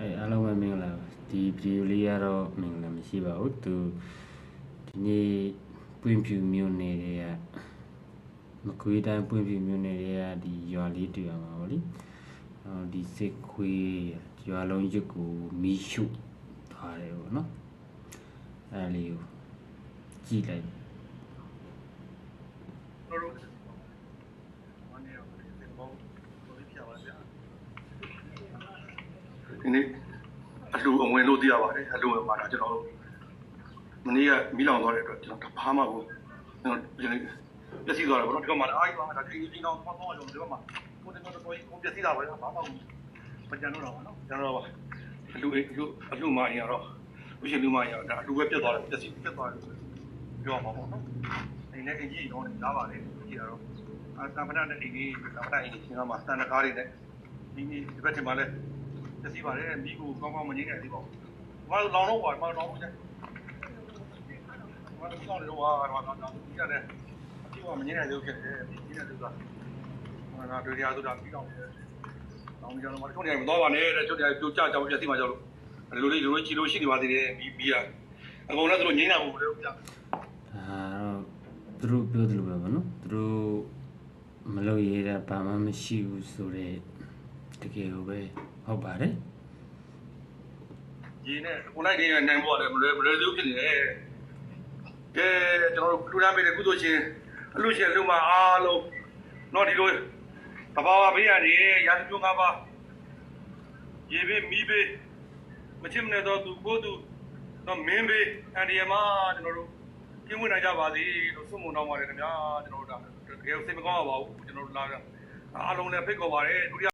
အဲအားလုံးပဲမင်္ဂလာပါဒီဗီဒီယိုလေးကတော့မင်္ဂလာမရှိပါဘူးသူဒီနေ့ပွင့်ဖြူမြို့နယ်တွေကမကွေးတိုင်းပွင့်ဖြူမြို့နယ်တွေကဒီရွာလေးတွေ့ရမှာဗောလေအော်ဒီစစ်ခွေးရွာလုံးရွတ်ကိုမီးရှို့ထားတယ်ဗောနော်အဲဒါလေးကိုကြည့်လိုက် တို့တို့မနေ့ကဒီဘောကိုလေးပြပါဗျာ ဒီနေ့အလူအဝင်လို့သိရပါတယ်အလူဝင်မှာဒါကျွန်တော်တို့မနေ့ကမိလောင်သွားတဲ့အတွက်ကျွန်တော်တဘာမှကိုကျွန်တော်ဒီနေ့ပြည့်စည်သွားတယ်ဗောနော်ဒီကမှာအားကြီးပါဒါဒီဒီတော့ပေါင်းပေါင်းအောင်ဒီကမှာကိုတင်တော့တော့ကိုပြည့်စည်တာပါလေဘာမှမကြံတော့တော့ဗောနော်ကျွန်တော်တော့အလူအလူအလူမအရင်တော့ဝိရှင်လူမအရင်ဒါအလူပဲပြတ်သွားတယ်ပြည့်စည်ပြတ်သွားတယ်ပြောမှာပေါ့နော်အိမ်နဲ့အင်ကြီးတော့လာပါလေကြည့်ရတော့အာတမနာနဲ့အိမ်ကြီးတမနာအိမ်ကြီးရှင်းတော့မှစံတကားတွေနဲ့ဒီနေ့ဒီဘက်ထင်ပါလဲ သစီပါလေမိကိုကောင်းကောင်းမငိမ့်နိုင်သေးပါဘူး။ဘာလို့လောင်တော့ပါမလောင်ဘူးကျ။ဘာလို့ကောင်းလို့ဟာတော့တော့တော့ဒီရတယ်အပြေကမငိမ့်နိုင်သေးဘူးဖြစ်တယ်ဒီနေ့တူတာ။ဟာတော့တရားဆိုတာပြီးတော့တယ်။တောင်းကြတော့မထုံးနေမသွားပါနဲ့တဲ့ချုပ်တရားပြိုကျကြောင်ပြစီမှာကြောက်လို့လူလေးလူလေးချီလို့ရှိနေပါသေးတယ်ပြီးပြီးရအကုန်လုံးသူတို့ငိမ့်နိုင်ဘူးလို့ပြဒါတော့သူတို့ပြောတယ်လို့ပဲဗောနော်သူတို့မလုပ်ရတဲ့ဘာမှမရှိဘူးဆိုတော့တ ကယ်ကိုပဲဟုတ်ပါတယ်ရေနဲ့ကိုလိုက်နေနိုင်ဖို့ရတယ်မလွယ်မလွယ်သေးဘူးဖြစ်နေတယ်ကဲကျွန်တော်တို့လူသားပေးတဲ့ကုသိုလ်ရှင်အလူရှင်လူမအားလုံးတော့ဒီလိုတဘာဝဘေးရနေရာဇပြုငါးပါးရေဘေးမီးဘေးမချစ်မနဲ့တော့သူကိုသူတော့မင်းဘေးအန်ဒီယမကျွန်တော်တို့ပြင်းဝင်နိုင်ကြပါစေလို့ဆုမွန်တောင်းပါတယ်ခင်ဗျာကျွန်တော်တို့ဒါတကယ်စိတ်မကောင်းပါဘူးကျွန်တော်တို့လာအားလုံးလည်းဖိတ်ခေါ်ပါတယ်ဒုတိယ